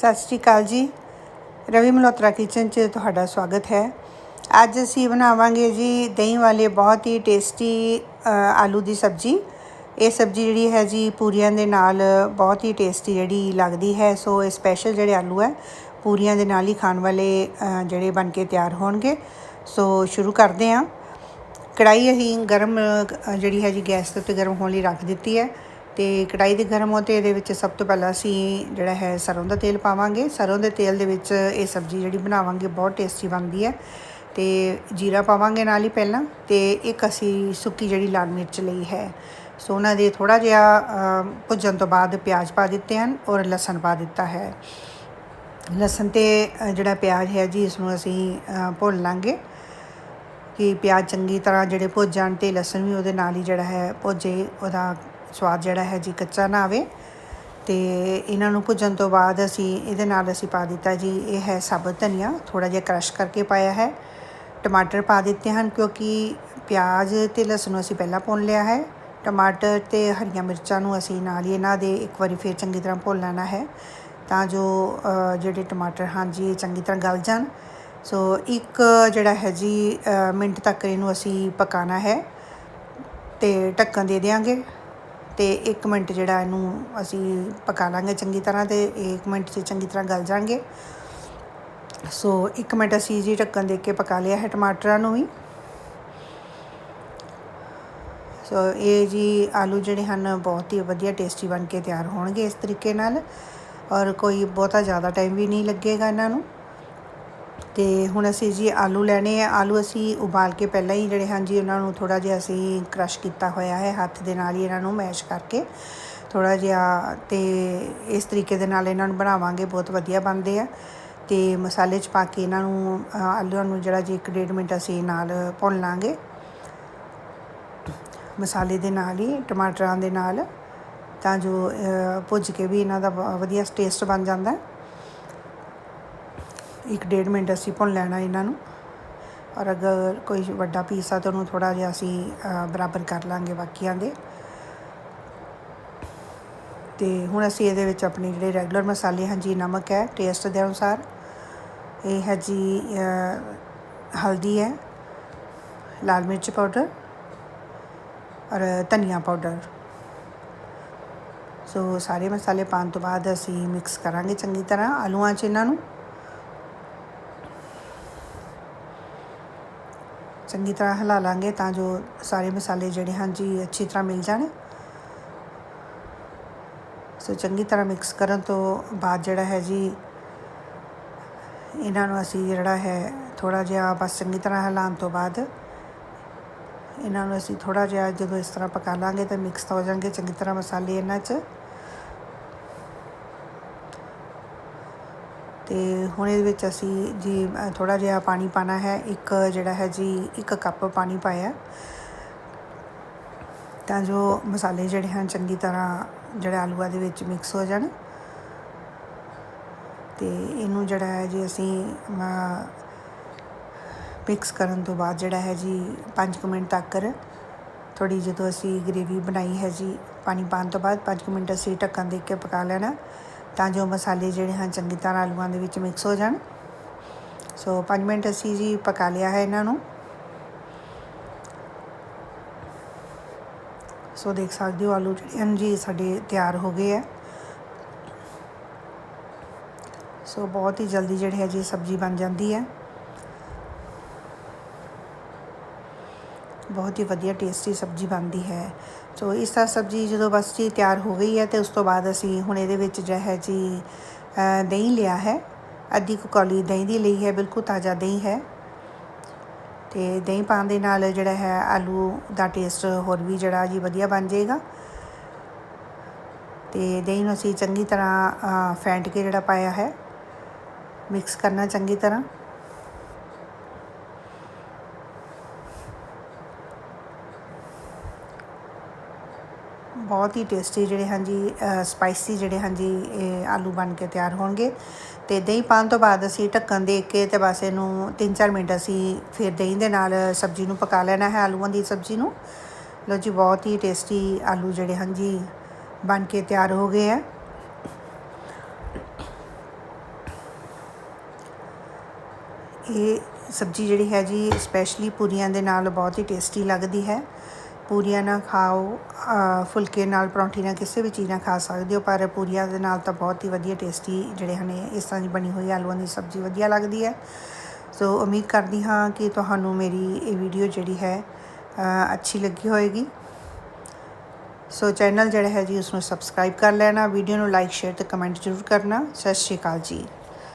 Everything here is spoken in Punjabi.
ਸਤਿ ਸ਼੍ਰੀ ਅਕਾਲ ਜੀ। ਰਵੀ ਮਲਹੋਤਰਾ ਕਿਚਨ 'ਚ ਤੁਹਾਡਾ ਸਵਾਗਤ ਹੈ। ਅੱਜ ਅਸੀਂ ਬਣਾਵਾਂਗੇ ਜੀ ਦਹੀਂ ਵਾਲੇ ਬਹੁਤ ਹੀ ਟੇਸਟੀ ਆਲੂ ਦੀ ਸਬਜ਼ੀ। ਇਹ ਸਬਜ਼ੀ ਜਿਹੜੀ ਹੈ ਜੀ ਪੂਰੀਆਂ ਦੇ ਨਾਲ ਬਹੁਤ ਹੀ ਟੇਸਟੀ ਜਿਹੜੀ ਲੱਗਦੀ ਹੈ। ਸੋ ਇਹ ਸਪੈਸ਼ਲ ਜਿਹੜੇ ਆਲੂ ਹੈ, ਪੂਰੀਆਂ ਦੇ ਨਾਲ ਹੀ ਖਾਣ ਵਾਲੇ ਜਿਹੜੇ ਬਣ ਕੇ ਤਿਆਰ ਹੋਣਗੇ। ਸੋ ਸ਼ੁਰੂ ਕਰਦੇ ਹਾਂ। ਕੜਾਈ ਅਸੀਂ ਗਰਮ ਜਿਹੜੀ ਹੈ ਜੀ ਗੈਸ ਦੇ ਉੱਤੇ ਗਰਮ ਹੋਣ ਲਈ ਰੱਖ ਦਿੱਤੀ ਹੈ। ਤੇ ਕੜਾਈ ਦੇ ਗਰਮ ਹੋਤੇ ਇਹਦੇ ਵਿੱਚ ਸਭ ਤੋਂ ਪਹਿਲਾਂ ਅਸੀਂ ਜਿਹੜਾ ਹੈ ਸਰੋਂ ਦਾ ਤੇਲ ਪਾਵਾਂਗੇ। ਸਰੋਂ ਦੇ ਤੇਲ ਦੇ ਵਿੱਚ ਇਹ ਸਬਜ਼ੀ ਜਿਹੜੀ ਬਣਾਵਾਂਗੇ ਬਹੁਤ ਟੇਸਟੀ ਬਣਦੀ ਹੈ ਤੇ ਜੀਰਾ ਪਾਵਾਂਗੇ ਨਾਲ ਹੀ ਪਹਿਲਾਂ ਤੇ ਇੱਕ ਅਸੀਂ ਸੁੱਕੀ ਜਿਹੜੀ ਲਾਲ ਮਿਰਚ ਲਈ ਹੈ। ਸੋ ਉਹਨਾਂ ਦੇ ਥੋੜਾ ਜਿਹਾ ਭੁੱਜਣ ਤੋਂ ਬਾਅਦ ਪਿਆਜ਼ ਪਾ ਦਿੱਤੇ ਹਨ ਔਰ ਲਸਣ ਪਾ ਦਿੱਤਾ ਹੈ। ਲਸਣ ਤੇ ਜਿਹੜਾ ਪਿਆਜ਼ ਹੈ ਜੀ ਇਸ ਨੂੰ ਅਸੀਂ ਅ, ਭੁੰਨ ਲਾਂਗੇ ਕਿ ਪਿਆਜ਼ ਚੰਗੀ ਤਰ੍ਹਾਂ ਜਿਹੜੇ ਭੁੱਜ ਜਾਣ ਤੇ ਲਸਣ ਵੀ ਉਹਦੇ ਨਾਲ ਹੀ ਜਿਹੜਾ ਹੈ ਭੁੱਜੇ ਉਹਦਾ ਸਵਾਦ ਜਿਹੜਾ ਹੈ ਜੀ ਕੱਚਾ ਨਾ ਆਵੇ ਤੇ ਇਹਨਾਂ ਨੂੰ ਭੁੱਜਣ ਤੋਂ ਬਾਅਦ ਅਸੀਂ ਇਹਦੇ ਨਾਲ ਅਸੀਂ ਪਾ ਦਿੱਤਾ ਜੀ, ਇਹ ਹੈ ਸਾਬਤ ਧਨੀਆ ਥੋੜਾ ਜਿਹਾ ਕ੍ਰਸ਼ ਕਰਕੇ ਪਾਇਆ ਹੈ। ਟਮਾਟਰ ਪਾ ਦਿੱਤੇ ਹਨ ਕਿਉਂਕਿ ਪਿਆਜ਼ ਤੇ ਲਸਣ ਅਸੀਂ ਪਹਿਲਾਂ ਭੁੰਨ ਲਿਆ ਹੈ। ਟਮਾਟਰ ਤੇ ਹਰੀਆਂ ਮਿਰਚਾਂ ਨੂੰ ਅਸੀਂ ਨਾਲ ਹੀ ਇਹਨਾਂ ਦੇ ਇੱਕ ਵਾਰੀ ਫੇਰ ਚੰਗੀ ਤਰ੍ਹਾਂ ਭੁੰਨ ਲੈਣਾ ਹੈ ਤਾਂ ਜੋ ਜਿਹੜੇ ਟਮਾਟਰ ਹਨ ਜੀ ਚੰਗੀ ਤਰ੍ਹਾਂ ਗਲ ਜਾਣ। ਸੋ ਇੱਕ ਜਿਹੜਾ ਹੈ ਜੀ ਮਿੰਟ ਤੱਕ ਇਹਨੂੰ ਅਸੀਂ ਪਕਾਣਾ ਹੈ ਤੇ ਢੱਕਣ ਦੇ ਦੇਵਾਂਗੇ ਤੇ 1 ਮਿੰਟ ਜਿਹੜਾ ਇਹਨੂੰ ਅਸੀਂ ਪਕਾ ਲਾਂਗੇ ਚੰਗੀ ਤਰ੍ਹਾਂ ਤੇ 1 ਮਿੰਟ 'ਚ ਚੰਗੀ ਤਰ੍ਹਾਂ ਗਲ ਜਾਣਗੇ। ਸੋ 1 ਮਿੰਟ ਅਸੀਂ ਜੀ ਢੱਕਣ ਦੇ ਕੇ ਪਕਾ ਲਿਆ ਹੈ ਟਮਾਟਰਾਂ ਨੂੰ ਵੀ। ਸੋ ਇਹ ਜੀ ਆਲੂ ਜਿਹੜੇ ਹਨ ਬਹੁਤ ਹੀ ਵਧੀਆ ਟੇਸਟੀ ਬਣ ਕੇ ਤਿਆਰ ਹੋਣਗੇ ਇਸ ਤਰੀਕੇ ਨਾਲ ਔਰ ਕੋਈ ਬਹੁਤਾ ਜ਼ਿਆਦਾ ਟਾਈਮ ਵੀ ਨਹੀਂ ਲੱਗੇਗਾ ਇਹਨਾਂ ਨੂੰ। ਤੇ ਹੁਣ ਅਸੀਂ ਜੀ ਆਲੂ ਲੈਣੇ ਆ। ਆਲੂ ਅਸੀਂ ਉਬਾਲ ਕੇ ਪਹਿਲਾਂ ਹੀ ਜਿਹੜੇ ਹਨ ਜੀ ਉਹਨਾਂ ਨੂੰ ਥੋੜਾ ਜਿਹਾ ਅਸੀਂ ਕ੍ਰਸ਼ ਕੀਤਾ ਹੋਇਆ ਹੈ ਹੱਥ ਦੇ ਨਾਲ ਹੀ ਇਹਨਾਂ ਨੂੰ ਮੈਸ਼ ਕਰਕੇ। ਥੋੜਾ ਜਿਹਾ ਤੇ ਇਸ ਤਰੀਕੇ ਦੇ ਨਾਲ ਇਹਨਾਂ ਨੂੰ ਬਣਾਵਾਂਗੇ, ਬਹੁਤ ਵਧੀਆ ਬਣਦੇ ਆ। ਤੇ ਮਸਾਲੇ ਚ ਪਾ ਕੇ ਇਹਨਾਂ ਨੂੰ ਆਲੂਆਂ ਨੂੰ ਜਿਹੜਾ ਜੀ 1.5 ਮਿੰਟ ਅਸੀਂ ਨਾਲ ਭੁੰਨ ਲਾਂਗੇ। ਮਸਾਲੇ ਦੇ ਨਾਲ ਹੀ, ਟਮਾਟਰਾਂ ਦੇ ਨਾਲ ਤਾਂ ਜੋ ਭੁੱਜ ਕੇ ਵੀ ਇਹਨਾਂ ਦਾ ਬ- ਵਧੀਆ ਟੇਸਟ ਬਣ ਜਾਂਦਾ। ਹੈ ਇੱਕ ਡੇਢ ਮਿੰਟ ਅਸੀਂ ਭੁੰਨ ਲੈਣਾ ਇਹਨਾਂ ਨੂੰ। ਔਰ ਅਗਰ ਕੋਈ ਵੱਡਾ ਪੀਸ ਆ ਤਾਂ ਉਹਨੂੰ ਥੋੜਾ ਜਿਹਾ ਅਸੀਂ ਬਰਾਬਰ ਕਰ ਲਾਂਗੇ ਬਾਕੀਆਂ ਦੇ। ਤੇ ਹੁਣ ਅਸੀਂ ਇਹਦੇ ਵਿੱਚ ਆਪਣੇ ਜਿਹੜੇ ਰੈਗੂਲਰ ਮਸਾਲੇ ਹਨ ਜੀ ਨਮਕ ਹੈ ਟੇਸਟ ਦੇ ਅਨੁਸਾਰ। ਇਹ ਹੈ ਜੀ ਹਲਦੀ ਹੈ, ਲਾਲ ਮਿਰਚ ਪਾਊਡਰ ਔਰ ਧਨੀਆ ਪਾਊਡਰ ਸੋ ਸਾਰੇ ਮਸਾਲੇ ਪਾਉਣ ਤੋਂ ਬਾਅਦ ਅਸੀਂ ਮਿਕਸ ਕਰਾਂਗੇ ਚੰਗੀ ਤਰ੍ਹਾਂ ਆਲੂਆਂ 'ਚ ਇਹਨਾਂ ਨੂੰ। ਚੰਗੀ ਤਰ੍ਹਾਂ ਹਿਲਾ ਲਾਂਗੇ ਤਾਂ ਜੋ ਸਾਰੇ ਮਸਾਲੇ ਜਿਹੜੇ ਹਨ ਜੀ, ਅੱਛੀ ਤਰ੍ਹਾਂ ਮਿਲ ਜਾਣ। ਸੋ ਚੰਗੀ ਤਰ੍ਹਾਂ ਮਿਕਸ ਕਰਨ ਤੋਂ ਬਾਅਦ ਜਿਹੜਾ ਹੈ ਜੀ, ਇਹਨਾਂ ਨੂੰ ਅਸੀਂ ਜਿਹੜਾ ਹੈ ਥੋੜਾ ਜਿਹਾ ਬਸ ਚੰਗੀ ਤਰ੍ਹਾਂ ਹਿਲਾਉਣ ਤੋਂ ਬਾਅਦ ਇਹਨਾਂ ਨੂੰ ਅਸੀਂ ਥੋੜਾ ਜਿਹਾ ਜਦੋਂ ਇਸ ਤਰ੍ਹਾਂ ਪਕਾ ਲਾਂਗੇ ਤਾਂ ਮਿਕਸ ਹੋ ਜਾਣਗੇ ਚੰਗੀ ਤਰ੍ਹਾਂ ਮਸਾਲੇ ਇਹਨਾਂ 'ਚ। ਅਤੇ ਹੁਣ ਇਹਦੇ ਵਿੱਚ ਅਸੀਂ ਜੀ ਥੋੜ੍ਹਾ ਜਿਹਾ ਪਾਣੀ ਪਾਉਣਾ ਹੈ, ਇੱਕ ਜਿਹੜਾ ਹੈ ਜੀ, ਇੱਕ ਕੱਪ ਪਾਣੀ ਪਾਇਆ। ਤਾਂ ਜੋ ਮਸਾਲੇ ਜਿਹੜੇ ਹਨ ਚੰਗੀ ਤਰ੍ਹਾਂ ਜਿਹੜੇ ਆਲੂਆਂ ਦੇ ਵਿੱਚ ਮਿਕਸ ਹੋ ਜਾਣ। ਤੇ ਇਹਨੂੰ ਜਿਹੜਾ ਹੈ ਜੀ ਅਸੀਂ ਮਿਕਸ ਕਰਨ ਤੋਂ ਬਾਅਦ ਜਿਹੜਾ ਹੈ ਜੀ 5 ਮਿੰਟ ਤੱਕ ਥੋੜੀ ਜਦੋਂ ਅਸੀਂ ਗ੍ਰੇਵੀ ਬਣਾਈ ਹੈ ਜੀ, ਪਾਣੀ ਪਾਉਣ ਤੋਂ ਬਾਅਦ 5 ਮਿੰਟ ਅਸੀਂ ਢੱਕਣ ਦੇ ਕੇ ਪਕਾ ਲੈਣਾ। ਤਾਂ ਜੋ ਮਸਾਲੇ ਜਿਹੜੇ ਹਨ ਚੰਗੀ ਤਰ੍ਹਾਂ ਆਲੂਆਂ ਦੇ ਵਿੱਚ ਮਿਕਸ ਹੋ ਜਾਣ। ਸੋ 5 ਮਿੰਟ ਅਸੀਂ ਜੀ ਪਕਾ ਲਿਆ ਹੈ ਇਹਨਾਂ ਨੂੰ। ਸੋ ਦੇਖ ਸਕਦੇ ਹੋ ਆਲੂ ਜਿਹੜੇ ਹਨ ਜੀ ਸਾਡੇ ਤਿਆਰ ਹੋ ਗਏ ਆ ਸੋ ਬਹੁਤ ਹੀ ਜਲਦੀ ਜਿਹੜੀ ਹੈ ਜੀ ਸਬਜ਼ੀ ਬਣ ਜਾਂਦੀ ਹੈ। ਬਹੁਤ ਹੀ ਵਧੀਆ ਟੇਸਟੀ ਸਬਜ਼ੀ ਬਣਦੀ ਹੈ। ਸੋ ਇਸ ਤਰ੍ਹਾਂ ਸਬਜ਼ੀ ਜਦੋਂ ਬਸ ਜੀ ਤਿਆਰ ਹੋ ਗਈ ਹੈ ਤੇ ਉਸ ਤੋਂ ਬਾਅਦ ਅਸੀਂ ਹੁਣ ਇਹਦੇ ਵਿੱਚ ਜਿਹੜਾ ਹੈ ਜੀ ਦਹੀਂ ਲਿਆ ਹੈ। ਅੱਧੀ ਕੁ ਕੌਲੀ ਦਹੀਂ ਦੀ ਲਈ ਹੈ, ਬਿਲਕੁਲ ਤਾਜ਼ਾ ਦਹੀਂ ਹੈ। ਤੇ ਦਹੀਂ ਪਾਉਣ ਦੇ ਨਾਲ ਜਿਹੜਾ ਹੈ ਆਲੂ ਦਾ ਟੇਸਟ ਹੋਰ ਵੀ ਜਿਹੜਾ ਜੀ ਵਧੀਆ ਬਣ ਜਾਏਗਾ। ਤੇ ਦਹੀਂ ਨੂੰ ਅਸੀਂ ਚੰਗੀ ਤਰ੍ਹਾਂ ਫੈਂਟ ਕੇ ਜਿਹੜਾ ਪਾਇਆ ਹੈ ਮਿਕਸ ਕਰਨਾ ਚੰਗੀ ਤਰ੍ਹਾਂ। ਬਹੁਤ ਹੀ ਟੇਸਟੀ ਜਿਹੜੇ ਹਾਂਜੀ ਸਪਾਈਸੀ ਜਿਹੜੇ ਹਾਂਜੀ ਆਲੂ ਬਣ ਕੇ ਤਿਆਰ ਹੋਣਗੇ। ਤੇ ਦਹੀਂ ਪਾਣ ਤੋਂ ਬਾਅਦ ਅਸੀਂ ਢੱਕਣ ਦੇ ਕੇ ਤੇ ਬਸ ਇਹਨੂੰ 3-4 ਮਿੰਟ ਅਸੀਂ ਫਿਰ ਦਹੀਂ ਦੇ ਨਾਲ ਸਬਜ਼ੀ ਨੂੰ ਪਕਾ ਲੈਣਾ ਹੈ ਆਲੂਆਂ ਦੀ ਸਬਜ਼ੀ ਨੂੰ। ਲੋ ਜੀ, ਬਹੁਤ ਹੀ ਟੇਸਟੀ ਆਲੂ ਜਿਹੜੇ ਹਾਂਜੀ ਬਣ ਕੇ ਤਿਆਰ ਹੋ ਗਏ ਆ। ਇਹ ਸਬਜ਼ੀ ਜਿਹੜੀ ਹੈ ਜੀ ਸਪੈਸ਼ਲੀ ਪੂਰੀਆਂ ਦੇ ਨਾਲ ਬਹੁਤ ਹੀ ਟੇਸਟੀ ਲੱਗਦੀ ਹੈ। ਪੂਰੀਆਂ ਨਾ ਖਾਓ ਫੁਲਕੇ ਨਾਲ, ਪਰੌਂਠੀ ਨਾਲ ਕਿਸੇ ਵੀ ਚੀਜ਼ ਨਾਲ ਖਾ ਸਕਦੇ ਹੋ, ਪਰ ਪੂਰੀਆਂ ਦੇ ਨਾਲ ਤਾਂ ਬਹੁਤ ਹੀ ਵਧੀਆ ਟੇਸਟੀ ਜਿਹੜੇ ਹਨ ਇਸ ਤਰ੍ਹਾਂ ਦੀ ਬਣੀ ਹੋਈ ਆਲੂਆਂ ਦੀ ਸਬਜ਼ੀ ਵਧੀਆ ਲੱਗਦੀ ਹੈ। ਸੋ ਉਮੀਦ ਕਰਦੀ ਹਾਂ ਕਿ ਤੁਹਾਨੂੰ ਮੇਰੀ ਇਹ ਵੀਡੀਓ ਜਿਹੜੀ ਹੈ ਅੱਛੀ ਲੱਗੀ ਹੋਏਗੀ। ਸੋ ਚੈਨਲ ਜਿਹੜਾ ਹੈ ਜੀ ਉਸ ਨੂੰ ਸਬਸਕ੍ਰਾਈਬ ਕਰ ਲੈਣਾ ਵੀਡੀਓ ਨੂੰ ਲਾਈਕ ਸ਼ੇਅਰ ਤੇ ਕਮੈਂਟ ਜ਼ਰੂਰ ਕਰਨਾ। ਸਤਿ ਸ਼੍ਰੀ ਅਕਾਲ ਜੀ।